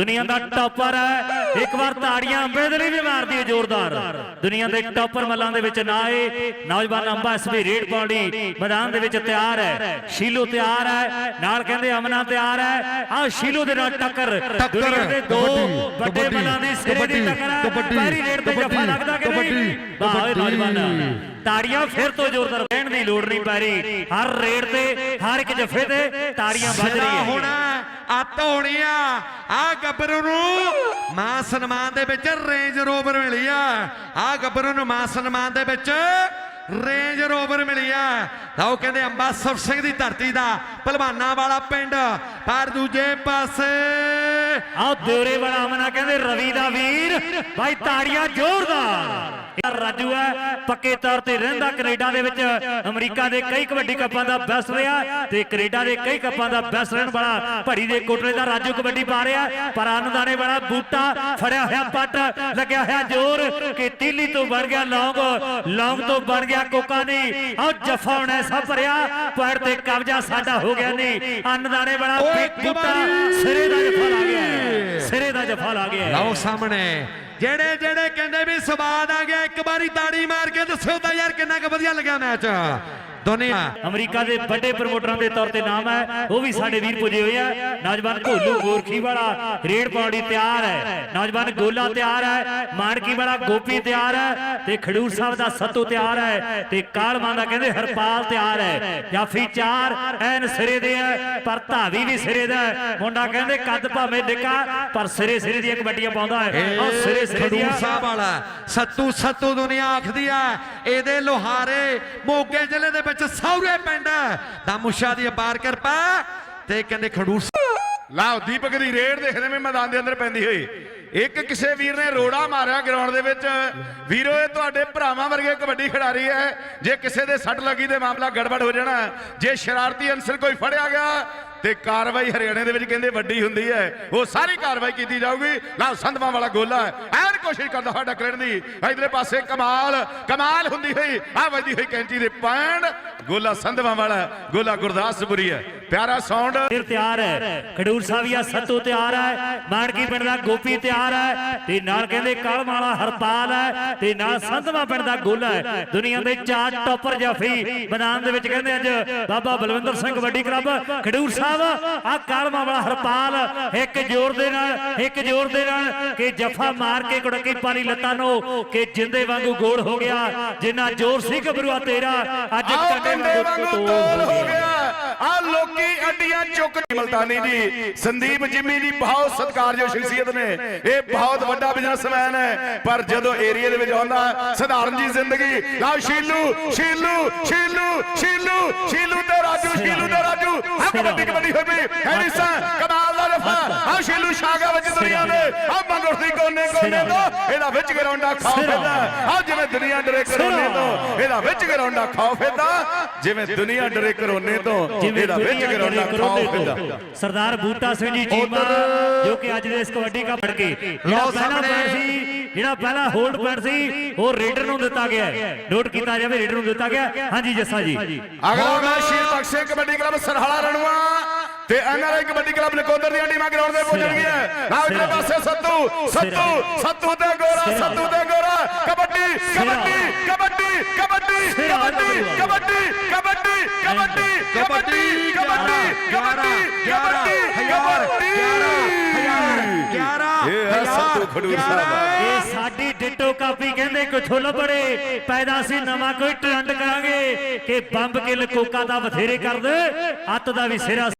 ਦੁਨੀਆ ਦਾ ਟੌਪਰ ਹੈ। ਇੱਕ ਵਾਰ ਤਾੜੀਆਂ ਲਈ ਵੀ ਮਾਰਦੀ ਹੈ ਜ਼ੋਰਦਾਰ। ਦੁਨੀਆ ਦੇ ਟੌਪਰ ਮੱਲਾਂ ਦੇ ਵਿੱਚ ਨਾ ਏ ਨੌਜਵਾਨ ਅੰਬਾ ਐਸਪੀ ਰੇਡ ਪਾਉਣੀ ਮੈਦਾਨ ਦੇ ਵਿੱਚ ਤਿਆਰ ਹੈ। ਸ਼ੀਲੂ ਤਿਆਰ ਹੈ। ਨਾਲ ਕਹਿੰਦੇ ਅਮਨਾ ਤਿਆਰ ਹੈ। ਆਹ ਸ਼ੀਲੂ ਦੇ ਨਾਲ ਟੱਕਰ। ਦੁਨੀਆ ਦੇ ਦੋ ਵੱਡੇ ਮੱਲਾਂ ਦੀ ਸਿਰੇ ਦੀ ਟੱਕਰ ਹੈ। ਕਬੱਡੀ, ਪਹਿਲੀ ਰੇਡ ਤੇ ਜਫਾ ਲੱਗਦਾ ਕਿ ਨਹੀਂ? ਕਬੱਡੀ, ਵਾਹ। ਨੌਜਵਾਨ। ਤਾੜੀਆਂ ਫਿਰ ਤੋਂ ਜ਼ੋਰਦਾਰ ਕਹਿਣ ਦੀ ਲੋੜ ਨਹੀਂ ਪੈ ਰਹੀ ਹਰ ਰੇਡ ਤੇ ਹਰ ਇੱਕ ਜਫੇ ਤੇ ਤਾੜੀਆਂ ਵੱਜ ਰਹੀਆਂ। ਹੋਣਾ ਅੱਤ ਆ ਗੱਭਰੂ ਨੂੰ ਮਾਂ ਸਨਮਾਨ ਦੇ ਵਿੱਚ ਰੇਂਜ ਰੋਵਰ ਮਿਲੀ ਆ। ਆ ਗੱਭਰੂ ਨੂੰ ਮਾਂ ਸਨਮਾਨ ਦੇ ਵਿੱਚ ਰੇਂਜ ਰੋਵਰ ਮਿਲੀ ਆ। ਤਾਂ ਉਹ ਕਹਿੰਦੇ, ਅੰਬਾਸਰ ਸਿੰਘ ਦੀ ਧਰਤੀ ਦਾ ਪਹਿਲਵਾਨਾਂ ਵਾਲਾ ਪਿੰਡ ਪਰ ਦੂਜੇ ਪਾਸੇ ਆਹ ਦਿਉਰੇ ਵਾਲਾ ਅਮਨਾ ਕਹਿੰਦੇ ਰਵੀ ਦਾ ਵੀਰ ਭਾਈ ਤਾੜੀਆਂ ਜ਼ੋਰਦਾਰ। ਇਹ ਰਾਜੂ ਹੈ ਪੱਕੇ ਤੌਰ ਤੇ ਰਹਿੰਦਾ ਕੈਨੇਡਾ ਦੇ ਵਿੱਚ। ਅਮਰੀਕਾ ਦੇ ਕਈ ਕਬੱਡੀ ਕੱਪਾਂ ਦਾ ਬੈਸਟ ਰਿਹਾ ਤੇ ਕੈਨੇਡਾ ਦੇ ਕਈ ਕੱਪਾਂ ਦਾ ਬੈਸਟ ਰਹਿਣ ਵਾਲਾ ਭੜੀ ਦੇ ਕੋਟਲੇ ਦਾ ਰਾਜੂ ਕਬੱਡੀ ਪਾ ਰਿਹਾ। ਪਰ ਆਨੰਦਾਣੇ ਵਾਲਾ ਬੂਟਾ ਫੜਿਆ ਹੋਇਆ ਪੱਟ ਲੱਗਿਆ ਹੋਇਆ ਜ਼ੋਰ ਕਿ ਤੀਲੀ ਤੋਂ ਬਣ ਗਿਆ ਲੌਂਗ। ਲੌਂਗ ਤੋਂ ਬਣ ਗਿਆ ਕੋਕਾ ਨਹੀਂ ਆਹ ਜਫਾ ਹੁਣ ਐਸਾ ਭਰਿਆ ਪੈਰ ਤੇ ਕਬਜ਼ਾ ਸਾਡਾ ਹੋ ਗਿਆ ਨਹੀਂ ਆਨੰਦਾਣੇ ਵਾਲਾ ਬੂਟਾ! ਸਿਰੇ ਦਾ ਜਫਾ ਲਾ ਗਿਆ। ਸਿਰੇ ਦਾ ਜਫਾ ਲਾ ਗਿਆ। ਲਓ ਸਾਹਮਣੇ। ਜਿਹੜੇ ਜਿਹੜੇ ਕਹਿੰਦੇ ਵੀ ਸਵਾਦ ਆ ਗਿਆ, ਇੱਕ ਵਾਰੀ ਤਾੜੀ ਮਾਰ ਕੇ ਦੱਸਿਓ ਤਾਂ ਯਾਰ ਕਿੰਨਾ ਕੁ ਵਧੀਆ ਲੱਗਿਆ ਮੈਚ। ਦੁਨੀਆ ਅਮਰੀਕਾ ਦੇ ਵੱਡੇ ਪ੍ਰਮੋਟਰਾਂ ਦੇ ਤੌਰ ਤੇ ਨਾਮ ਹੈ। ਉਹ ਵੀ ਸਾਡੇ ਵੀਰ ਪੁੱਜੇ ਹੋਏ ਆ। ਨੌਜਵਾਨ ਘੋਲੂ ਗੋਰਖੀ ਵਾਲਾ ਰੇਡ ਪਾਉਣੀ ਤਿਆਰ ਹੈ। ਨੌਜਵਾਨ ਗੋਲਾ ਤਿਆਰ ਹੈ। ਮਾਨਕੀ ਵਾਲਾ ਗੋਪੀ ਤਿਆਰ ਹੈ। ਤੇ ਖਡੂਰ ਸਾਹਿਬ ਦਾ ਸੱਤੂ ਤਿਆਰ ਹੈ। ਤੇ ਕਾਲਮਾਂ ਦਾ ਕਹਿੰਦੇ ਹਰਪਾਲ ਤਿਆਰ ਹੈ। ਜਾਫੀ ਚਾਰ ਐਨ ਸਿਰੇ ਦੇ ਹੈ ਪਰ ਧਾਵੀ ਵੀ ਸਿਰੇ ਦਾ। ਮੁੰਡਾ ਕਹਿੰਦੇ ਕੱਦ ਭਾਵੇਂ ਡਿੱਕਾ ਪਰ ਸਿਰੇ ਸਿਰੇ ਦੀਆਂ ਕਬੱਡੀਆਂ ਪਾਉਂਦਾ ਹੈ। ਉਹ ਸਿਰੇ ਸਿਰੇ ਦੀਆਂ ਖਡੂਰ ਸਾਹਿਬ ਵਾਲਾ ਸੱਤੂ ਸੱਤੂ ਦੁਨੀਆ ਆਖਦੀ ਆ ਇਹਦੇ ਲੋਹਾਰੇ ਮੋਗੇ ਜ਼ਿਲ੍ਹੇ ਦੇ ਵਿੱਚ ਸੌਰੇ ਪਿੰਡ। ਦਮੂਸ਼ਾ ਦੀ ਅਪਾਰ ਕਿਰਪਾ ਤੇ ਕਹਿੰਦੇ ਖਡੂਰ ਲਓ, ਦੀਪਕ ਦੀ ਰੇਡ ਦੇਖਦੇ ਮੈਂ ਮੈਦਾਨ ਦੇ ਅੰਦਰ ਪੈਂਦੀ ਹੋਈ। ਇੱਕ ਕਿਸੇ ਵੀਰ ਨੇ ਰੋੜਾ ਮਾਰਿਆ ਗਰਾਊਂਡ ਦੇ ਵਿੱਚ। ਵੀਰੋ, ਇਹ ਤੁਹਾਡੇ ਭਰਾਵਾਂ ਵਰਗੇ ਕਬੱਡੀ ਖਿਡਾਰੀ ਹੈ। ਜੇ ਕਿਸੇ ਦੇ ਸੱਟ ਲੱਗੀ ਤੇ ਮਾਮਲਾ ਗੜਬੜ ਹੋ ਜਾਣਾ। ਜੇ ਸ਼ਰਾਰਤੀ ਅਨਸਰ ਕੋਈ ਫੜਿਆ ਗਿਆ ਤੇ ਕਾਰਵਾਈ ਹਰਿਆਣੇ ਦੇ ਵਿੱਚ ਕਹਿੰਦੇ ਵੱਡੀ ਹੁੰਦੀ ਹੈ। ਉਹ ਸਾਰੀ ਕਾਰਵਾਈ ਕੀਤੀ ਜਾਊਗੀ। ਲਓ ਸੰਧਵਾਂ ਵਾਲਾ ਗੋਲਾ। ਹੈ ਐਨ ਕੋਸ਼ਿਸ਼ ਕਰਦਾ ਸਾਡਾ ਕਲਣ ਦੀ। ਇਧਰੇ ਪਾਸੇ ਕਮਾਲ ਕਮਾਲ ਹੁੰਦੀ ਹੋਈ, ਆ ਵੱਜਦੀ ਹੋਈ ਕੈਂਚੀ ਦੇ ਪੈਣ। ਗੋਲਾ ਸੰਧਵਾਂ ਵਾਲਾ, ਗੋਲਾ ਗੁਰਦਾਸਪੁਰੀ ਹੈ। ਪਿਆਰਾ ਸਾਊਂਡ ਫਿਰ ਤਿਆਰ ਹੈ। ਖਡੂਰ ਸਾਹਿਬੀਆ ਸੱਤੂ ਤਿਆਰ ਹੈ। ਮਾਨਕੀ ਪਿੰਡ ਦਾ ਗੋਪੀ ਤਿਆਰ ਹੈ। ਤੇ ਨਾਲ ਕਹਿੰਦੇ ਕਾਲਮਾਲਾ ਹਰਪਾਲ ਹੈ। ਤੇ ਨਾਲ ਸੰਧਵਾ ਪਿੰਡ ਦਾ ਗੋਲਾ ਹੈ। ਦੁਨੀਆ ਦੇ ਚਾਰ ਟੌਪਰ ਜਾਫੀ ਮੈਦਾਨ ਦੇ ਵਿੱਚ ਕਹਿੰਦੇ ਅੱਜ ਬਾਬਾ ਬਲਵਿੰਦਰ ਸਿੰਘ ਵੱਡੀ ਕਲੱਬ ਖਡੂਰ ਸਾਹਿਬ ਆ ਕਾਲਮਾ ਵਾਲਾ ਹਰਪਾਲ ਇੱਕ ਜ਼ੋਰ ਦੇ ਨਾਲ ਇੱਕ ਜ਼ੋਰ ਦੇ ਨਾਲ ਕਿ ਜਫਾ ਮਾਰ ਕੇ ਕੁੜਕੀ ਪਾਣੀ ਲੱਤਾਂ ਨੂੰ ਕਿ ਜਿੰਦੇ ਵਾਂਗੂ ਗੋਲ ਹੋ ਗਿਆ ਜਿੰਨਾ ਜ਼ੋਰ ਸੀ ਗੱਭਰੂਆ ਤੇਰਾ ਅੱਜ ਕੰਡੇ ਵਾਂਗੂ ਤੋਲ ਹੋ ਗਿਆ। ਆ ਲੋਕੀ ਅੱਡੀਆਂ ਚੁੱਕ ਮਲਤਾਨੀ ਜੀ ਸੰਦੀਪ ਜਿੰਮੀ ਜੀ ਬਹੁਤ ਸਤਿਕਾਰਯੋਗ ਸ਼ਖਸੀਅਤ ਨੇ। ਇਹ ਬਹੁਤ ਵੱਡਾ ਬਿਜ਼ਨਸਮੈਨ ਹੈ। ਪਰ ਜਦੋਂ ਏਰੀਆ ਦੇ ਵਿੱਚ ਆਉਂਦਾ ਸਧਾਰਨ ਜੀ ਜ਼ਿੰਦਗੀ। ਲਓ ਸ਼ੀਲੂ ਸ਼ੀਲੂ ਸ਼ੀਲੂ ਸ਼ੀਲੂ ਸ਼ੀਲੂ ਤੇ ਕਬੱਡੀ ਕਬੱਡੀ ਹੋਈ ਪਈ। ਹੈਰਿਸਾ ਕਮਾਲ ਦਾ ਰਫਾ। ਆ ਸ਼ੀਲੂ ਸ਼ਾਗਾ ਵਿੱਚ ਦੁਨੀਆ ਦੇ ਆ ਮੰਗਰ ਦੀ ਕੋਨੇ ਕੋਨੇ ਤੋਂ ਇਹਦਾ ਵਿੱਚ ਗਰਾਉਂਡਾ ਖਾਓ ਫਿਰਦਾ। ਆ ਜਿਵੇਂ ਦੁਨੀਆ ਡਰੇ ਕਰੋਨੇ ਤੋਂ ਇਹਦਾ ਵਿੱਚ ਗਰਾਉਂਡਾ ਖਾਓ ਫਿਰਦਾ। ਜਿਵੇਂ ਦੁਨੀਆ ਡਰੇ ਕਰੋਨੇ ਤੋਂ ਇਹਦਾ ਵਿੱਚ ਗਰਾਉਂਡਾ ਖਾਓ ਫਿਰਦਾ। ਸਰਦਾਰ ਬੂਟਾ ਸਿੰਘ ਜੀ ਚੀਮਾ ਜੋ ਕਿ ਅੱਜ ਦੇ ਇਸ ਕਬੱਡੀ ਕੱਪ ਫੜ ਕੇ। ਪਹਿਲਾ ਸਾਹਮਣੇ। ਸੀ। ਜਿਹੜਾ ਪਹਿਲਾ ਹੋਲਡ ਪੁਆਇੰਟ ਸੀ ਉਹ ਰੇਡਰ ਨੂੰ ਦਿੱਤਾ ਗਿਆ ਹੈ। ਨੋਟ ਕੀਤਾ ਜਾਵੇ ਰੇਡਰ ਨੂੰ ਦਿੱਤਾ ਗਿਆ। ਹਾਂਜੀ ਜੱਸਾ ਜੀ। ਅਗਲਾ ਮੈਚ ਸ਼ੀਰ ਬਖਸ਼ੇ ਕਬੱਡੀ ਕਲੱਬ ਸਰਹਾਲਾ ਰਣਵਾ ਤੇ ਐਨਆਰਆਈ ਕਬੱਡੀ ਕਲੱਬ ਨਕੋਦਰ ਦੀਆਂ ਟੀਮਾਂ ਗਰਾਊਂਡ ਦੇ ਪਹੁੰਚਣਗੀਆਂ ਨਾ ਇਧਰ ਪਾਸੇ ਸੱਤੂ ਸੱਤੂ ਸੱਤੂ ਤੇ ਗੋਰਾ ਸੱਤੂ ਤੇ ਗੋਰਾ। ਕਬੱਡੀ ਕਬੱਡੀ ਕਬੱਡੀ ਕਬੱਡੀ ਕਬੱਡੀ ਕਬੱਡੀ ਕਬੱਡੀ ਕਬੱਡੀ ਕਬੱਡੀ ਖਡੂਰ ਸਾਹਿਬ ਇਹ ਸਾਡੀ ਡਿੱਟੋ ਕਾਪੀ ਕਹਿੰਦੇ ਕਿਥੋਂ ਲੱਭੜੇ ਪੈਦਾ ਸੀ ਨਵਾਂ ਕੋਈ ਟ੍ਰੈਂਡ ਕਰਾਂਗੇ ਕਿ ਬੰਬ ਕਿਲ ਕੋਕਾ ਦਾ ਬਥੇਰੇ ਕਰਦੇ ਅੱਤ ਦਾ ਵੀ ਸਿਰਾ